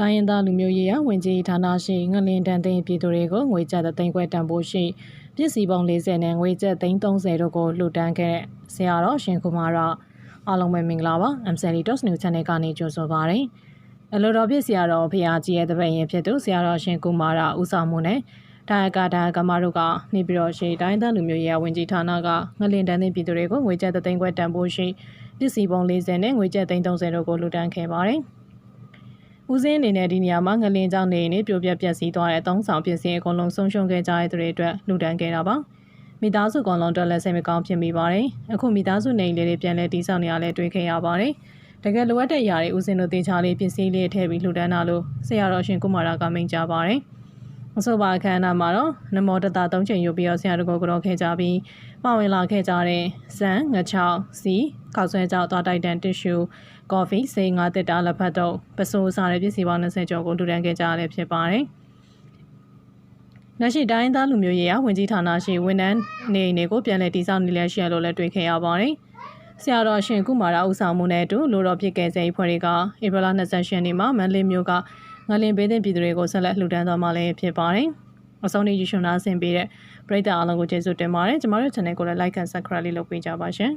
တိုင်းရင်းသားလူမျိုးရေးရာဝင်ကြီးဌာနရှိငလင်တန်သိန်းပြည်သူတွေကိုငွေကျပ်သိန်းခွဲတန်ဖိုးရှိပစ္စည်းပေါင်း40နဲ့ငွေကျပ်သိန်း30တို့ကိုလှူဒန်းခဲ့ဆရာတော်ရှင်ကုမာရအားလုံးပဲမင်္ဂလာပါ MCL News New Channel ကနေကြိုဆိုပါရစေအလိုတော်ဖြစ်ဆရာတော်ဖရာကြီးရဲ့တပည့်ရင်ဖြစ်သူဆရာတော်ရှင်ကုမာရဦးဆောင်မှုနဲ့ဒါယကဒါယကမတို့ကနေပြီးတော့ရှိတိုင်းသားလူမျိုးရေးရာဝင်ကြီးဌာနကငလင်တန်သိန်းပြည်သူတွေကိုငွေကျပ်သိန်းခွဲတန်ဖိုးရှိပစ္စည်းပေါင်း40နဲ့ငွေကျပ်သိန်း30တို့ကိုလှူဒန်းခဲ့ပါတယ် ဦးစင်းအနေနဲ့ဒီနေရာမှာငလင်ကြောင့်နေနေပြိုပြက်ပျက်စီးသွားတဲ့အသုံးဆောင်ပစ္စည်းအကုန်လုံးဆုံးရှုံးခဲ့ကြတဲ့သူတွေအတွက်လှူဒန်းခဲ့တာပါမိသားစုကောင်လုံးအတွက်လည်းစိတ်မကောင်းဖြစ်မိပါတယ်အခုမိသားစုနေအိမ်လေးတွေပြန်လဲတီးဆောင်နေရလဲတွေ့ခဲ့ရပါတယ်တကယ်လိုအပ်တဲ့အရာတွေဦးစင်းတို့တေချာလေးပစ္စည်းလေးထည့်ပြီးလှူဒန်းတာလို့ဆရာတော်ရှင်ကုမာရကမိန့်ကြားပါတယ် အဆိုပါအခမ်းအနားမှာတော့နမောတတသုံးချိန်ယူပြီးတော့ဆရာတော်ကိုကြောခဲ့ကြပြီးပါဝင်လာခဲ့ကြတဲ့ဇန်ငချောင်းစီခောက်ဆွဲကြောက်သွားတိုက်တန်တစ်ရှူကော်ဖီစိန်ငါတက်တာလက်ဖက်တော့ပစိုးစားတဲ့ပစ္စည်းပေါင်း20ကျော်ကိုလူတန်းခဲ့ကြရတဲ့ဖြစ်ပါတယ်။လက်ရှိတိုင်းသားလူမျိုးရေးရာဝင်ကြီးဌာနရှိဝန်ထမ်းနေအိမ်တွေကိုပြန်လည်တည်ဆောက်နေလဲရှိရလို့လည်းတွေ့ခဲ့ရပါတယ်။ဆရာတော်ရှင်ကုမာရဦးဆောင်မှုနဲ့အတူလိုတော်ဖြစ်ခဲ့စေဖွဲ့တွေကဧပြီလ28ရက်နေ့မှာမန္တလေးမြို့က ငလင်ဘေးသင့်ပြည်သူတွေကိုဆက်လက်လှူဒန်းသွားမှာလည်းဖြစ်ပါတယ်။အဆုံးနေ့ယူရှင်နာဆင်ပေးတဲ့ပရိသတ်အားလုံးကိုကျေးဇူးတင်ပါတယ်။ကျမတို့ channel ကိုလည်း like and subscribe လေးလုပ်ပေးကြပါရှင်။